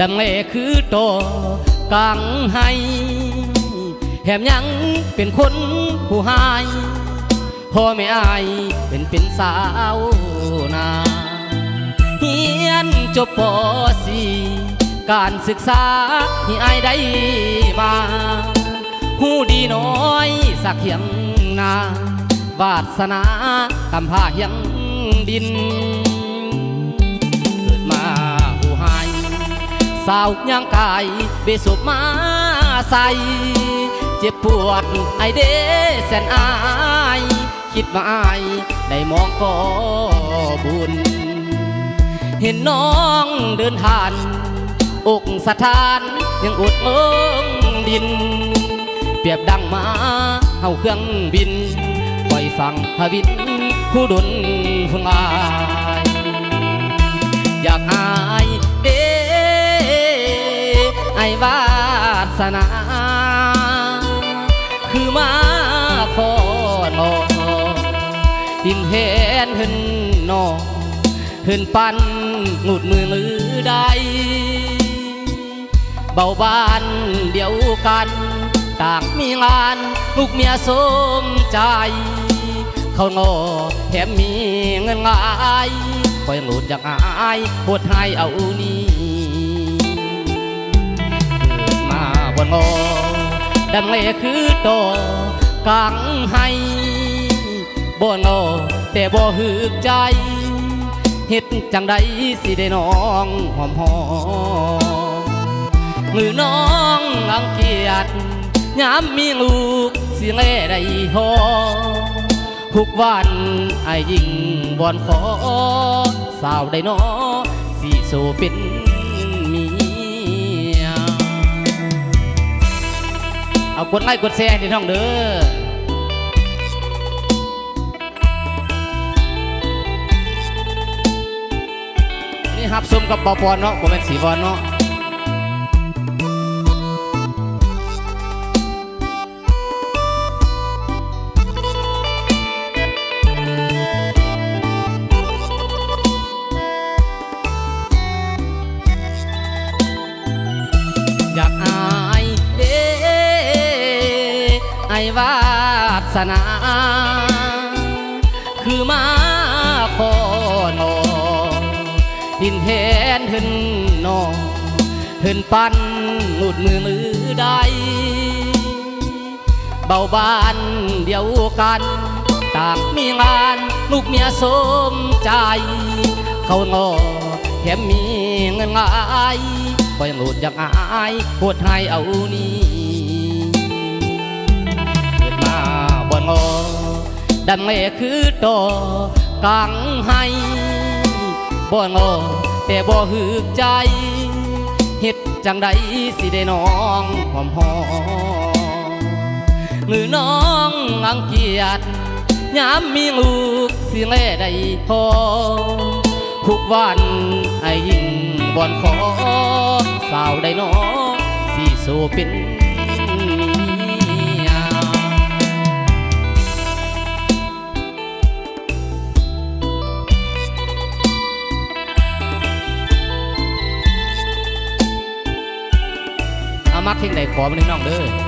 ดำเลคือโตกลางให้แถมยังเป็นคนผู้หายพ่อไม่อายเป็นเป็นสาวนาเฮียนจบปสีการศึกษาที่อายได้มาหูดีน้อยสักเขียงนาวาสนากำพร้าเฮียงดิน สาวยังกายเบสุมาใสเจ็บปวดไอเดแสนอาย คิดว่าอายได้มองก็บุญ เห็นน้องเดินผ่าน อกสถานยังอดเอิงดิน เปรียบดังมาเฮาเครื่องบินปล่อยฟังพวินผู้ดุลฟงอา สนา คือมาขอนอดินเห็นหึนนอหึนปันงุดมือมือใด เบาบานเดียวกัน ต่างมีงานลูกเมียสมใจ เขาโง่แถมมีเงินงายคอยหลุดจากอายปวดให้เอานี่ บนงอดังเลคือโตกลางให้บ่งอแต่บ่หืกใจเฮ็ดจังใดสิได้น้องหอมหอมมือน้องอังเกียจยามมีลูกสิเล่ได้หอทุกวันไอ้ยิ่งบอนขอสาวได้นอสิสู่เป็น เอากดไลค์กดแชร์ที่ท้องเด้อนี่ฮับสมกับปอปอนเนาะผมเป็นสีบอลเนาะ วาสนา คือมาขอนอดินแทนหึนนอหึนปันหมุดมือมือใดเบาบานเดียวกัน ต่างมีงานลูกเมียสมใจ เขางอแถมมีเงินงายคอยหลุดอย่างอายปวดให้เอานี่ ดันไม่คือโตกังให้บ่งอแต่บ่หืกใจเฮ็ดจังใดสิได้น้องหอมหอมมือน้องอังเกียจยามมีลูกสิเล่ได้พอทุกวันไอ้ยิ่งบอนขอสาวได้น้องสิสู่เป็น เอามักทิ้งใดขอมาให้น้องเด้อ